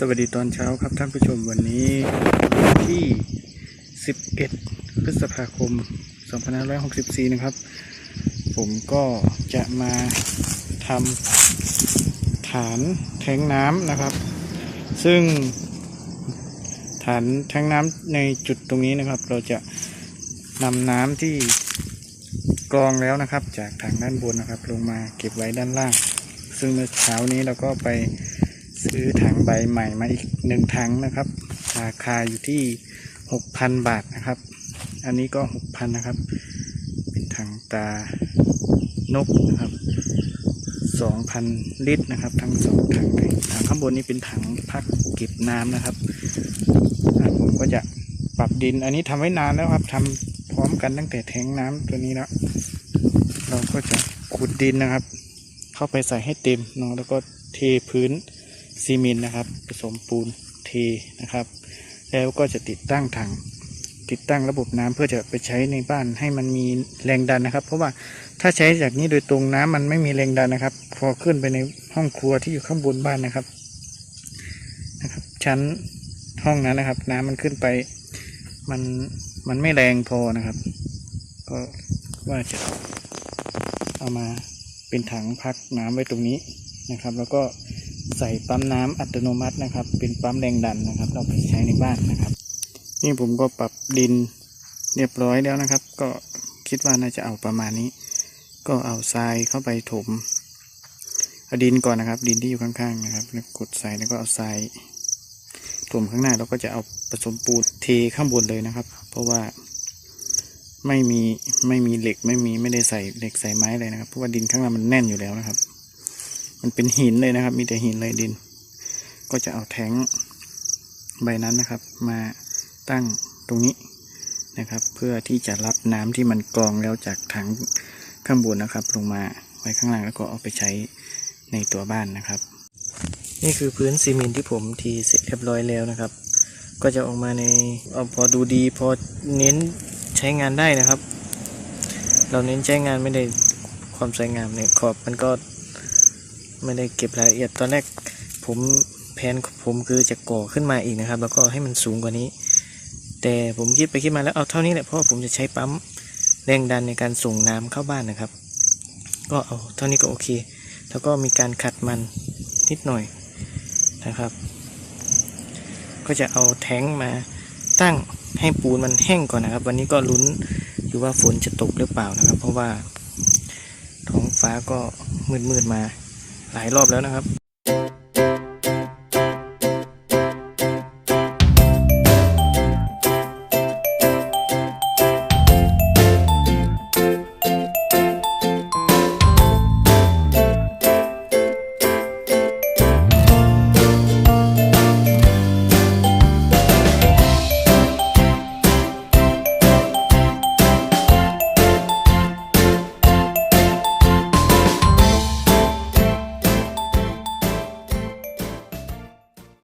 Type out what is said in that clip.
สวัสดีตอนเช้าครับท่านผู้ชมวันนี้วันที่ 11 พฤษภาคม 2564 นะครับ ผมก็จะมาทำฐานแทงน้ำนะครับ ซึ่งฐานแทงน้ำในจุดตรงนี้นะครับ เราจะนำน้ำที่กรองแล้วนะครับ จากถังด้านบนนะครับ ลงมาเก็บไว้ด้านล่าง ซึ่งเมื่อเช้านี้เราก็ไป ซื้อถังใบใหม่มาอีกหนึ่งถังนะครับ ราคาอยู่ที่หกพันบาทนะครับ อันนี้ก็หกพันนะครับ เป็นถังตานกนะครับสองพันลิตรนะครับ ทั้งสองถังเลยถังข้างบนนี้เป็นถังพักเก็บน้ำนะครับผมก็จะปรับดิน อันนี้ทำไว้นานแล้วครับทำพร้อมกันตั้งแต่แทงน้ำตัวนี้แล้วเราก็จะขุดดินนะครับ เข้าไปใส่ให้เต็มเนาะแล้วก็เทพื้น ซีเมนต์นะครับ ผสมปูนเทนะครับ แล้วก็จะติดตั้งถังติดตั้งระบบน้ำเพื่อจะไปใช้ในบ้านให้มันมีแรงดันนะครับ เพราะว่าถ้าใช้จากนี้โดยตรงน้ำมันไม่มีแรงดันนะครับ พอขึ้นไปในห้องครัวที่อยู่ข้างบนบ้านนะครับนะครับ ชั้นห้องนั้นนะครับ น้ำมันขึ้นไป มันมันไม่แรงพอนะครับ ก็ว่าจะเอามาเป็นถังพักน้ำไว้ตรงนี้นะครับ แล้วก็ ใส่ปั๊มน้ำอัตโนมัตินะครับ เป็นปั๊มแรงดันนะครับ เราไปใช้ในบ้านนะครับ นี่ผมก็ปรับดินเรียบร้อยแล้วนะครับ ก็คิดว่าน่าจะเอาประมาณนี้ ก็เอาทรายเข้าไปถมเอาดินก่อนนะครับ ดินที่อยู่ข้างๆนะครับแล้วกดใส่แล้วก็เอาทรายถมข้างหน้าแล้วก็จะเอาผสมปูนเทข้างบนเลยนะครับ เพราะว่าไม่มีไม่มีเหล็กไม่มีไม่ได้ใส่เหล็กใส่ไม้เลยนะครับเพราะว่าดินข้างล่างมันแน่นอยู่แล้วนะครับ มันเป็นหินเลยนะครับ มีแต่หินเลยดิน ก็จะเอาแท้งใบนั้นนะครับ มาตั้งตรงนี้นะครับ เพื่อที่จะรับน้ำที่มันกรองแล้วจากถังข้างบนนะครับ ลงมาไว้ข้างล่างแล้วก็เอาไปใช้ในตัวบ้านนะครับ นี่คือพื้นซีเมนต์ที่ผมทีเสร็จเรียบร้อยแล้วนะครับ ก็จะออกมาในเอาพอดูดีพอเน้นใช้งานได้นะครับ เราเน้นใช้งานไม่ได้ความสวยงามเนี่ยขอบมันก็ ไม่ได้เก็บรายละเอียดตอนแรกผมแผนผมคือจะก่อขึ้นมาอีกนะครับ แล้วก็ให้มันสูงกว่านี้ แต่ผมคิดไปคิดมาแล้วเอาเท่านี้แหละเพราะผมจะใช้ปั๊มแรงดันในการส่งน้ำเข้าบ้านนะครับ ก็เอาเท่านี้ก็โอเค แล้วก็มีการขัดมันนิดหน่อยนะครับ ก็จะเอาแท้งมาตั้งให้ปูนมันแห้งก่อนนะครับ วันนี้ก็ลุ้นอยู่ว่าฝนจะตกหรือเปล่านะครับ เพราะว่าท้องฟ้าก็มืดๆมา หลายรอบแล้วนะครับ